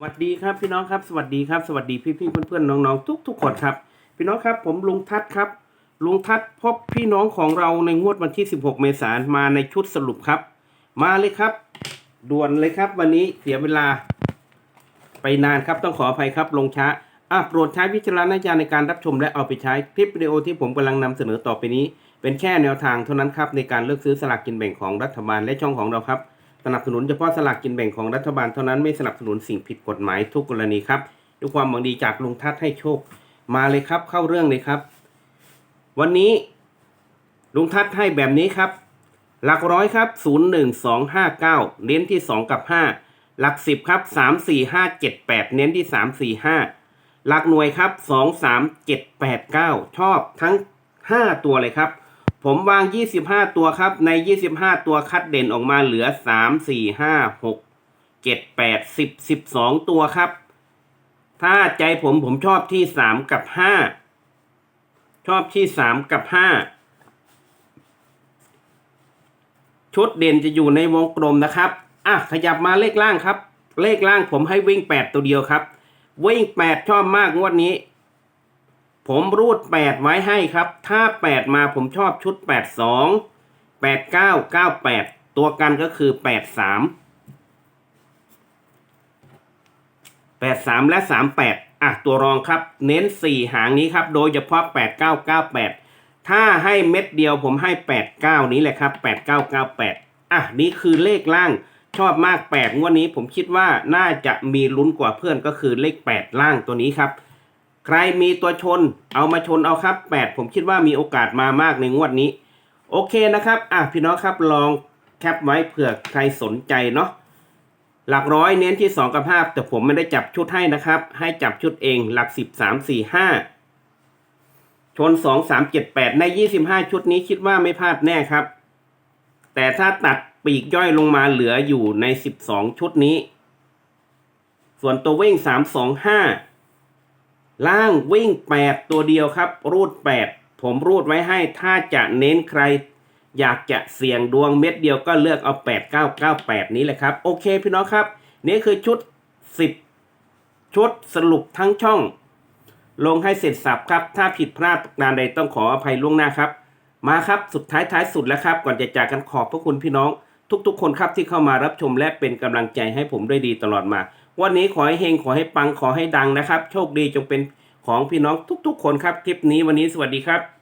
สวัสดีครับพี่น้องครับสวัสดีครับสวัสดีพี่พี่ๆเพื่อนๆน้องๆทุกคนครับ พี่น้องครับผมลุงทัศครับ ลุงทัศพบพี่น้องของเราในงวดวันที่ 16 เมษายนมาในชุดสรุปครับ มาเลยครับ ด่วนเลยครับวันนี้เสียเวลา ไปนานครับต้องขออภัยครับลงช้าอะโปรดใช้วิจารณญาณในการรับชมและเอาไปใช้คลิปวิดีโอที่ผมกำลังนำเสนอต่อไปนี้ เป็นแค่แนวทางเท่านั้นครับในการเลือกซื้อสลากกินแบ่งของรัฐบาลและช่องของเราครับ นับสนุนเฉพาะสลากกินแบ่งของรัฐบาลเท่านั้นไม่สนับสนุนสิ่งผิดกฎหมายทุกกรณีครับด้วยความหวังดีจากลุงทัศน์ให้โชค มาเลยครับ เข้าเรื่องเลยครับ วันนี้ลุงทัศน์ให้แบบนี้ครับ หลักร้อยครับศูนย์หนึ่งสองห้าเก้าเน้นที่สองกับห้าหลักสิบครับสามสี่ห้าเจ็ดแปดเน้นที่สามสี่ห้าหลักหน่วยครับสองสามเจ็ดแปดเก้าชอบทั้งห้าตัวเลยครับ ผมวาง 25 ตัวครับ ใน 25 ตัวคัดเด่นออกมาเหลือ 3 4 5 6 7 8 10 12 ตัวครับ ถ้าใจผมผมชอบที่ 3 กับ 5 ชอบที่ 3 กับ 5 ชุดเด่นจะอยู่ในวงกลมนะครับ อะ ขยับมาเลขล่างครับ เลขล่างผมให้วิ่ง 8 ตัวเดียวครับ วิ่ง 8 ชอบมากงวดนี้ ผมรูดแปดไว้ให้ครับ ถ้าแปดมาผมชอบชุดแปดสองแปดเก้าเก้าแปดตัวกันก็คือแปดสามแปดสามและสามแปดอะ ตัวรองครับ เน้นสี่หางนี้ครับ โดยเฉพาะแปดเก้าเก้าแปดถ้าให้เม็ดเดียวผมให้แปดเก้านี้แหละครับแปดเก้าเก้าแปดอะ นี่คือเลขล่าง ชอบมากแปดงวดนี้ผมคิดว่าน่าจะมีลุ้นกว่าเพื่อนก็คือเลขแปดล่างตัวนี้ครับ ใครมีตัวชนเอามาชนเอาครับ 8 ผมคิดว่ามีโอกาสมามากในงวดนี้ โอเคนะครับอะพี่น้องครับลองแคปไว้เผื่อใครสนใจเนาะหลักร้อยเน้นที่ 2 กับ 5 แต่ผมไม่ได้จับชุดให้นะครับ ให้จับชุดเองหลัก 10 3 4 5 ชน 2 3 7 8 ใน 25 ชุดนี้คิดว่าไม่พลาดแน่ครับ แต่ถ้าตัดปีกย่อยลงมาเหลืออยู่ใน 12 ชุดนี้ ส่วนตัวเว่ง 3 2 5 ล่างวิ่ง 8 ตัวเดียวครับ รูด 8 ผมรูดไว้ให้ถ้าจะเน้นใคร อยากจะเสี่ยงดวงเม็ดเดียวก็เลือกเอา 8 9 9 8 นี้แหละครับ โอเคพี่น้องครับ นี่คือชุด 10 ชุดสรุปทั้งช่อง ลงให้เสร็จสับครับ ถ้าผิดพลาดประการใดต้องขออภัยล่วงหน้าครับ มาครับสุดท้ายท้ายสุดแล้วครับ ก่อนจะจากกันขอบพระคุณพี่น้อง ทุกๆ คนครับที่เข้ามารับชมและเป็นกำลังใจให้ผมด้วยดีตลอดมา วันนี้ขอให้เฮงขอให้ปังขอให้ดังนะครับ โชคดีจงเป็นของพี่น้องทุกๆ คนครับ คลิปนี้วันนี้สวัสดีครับ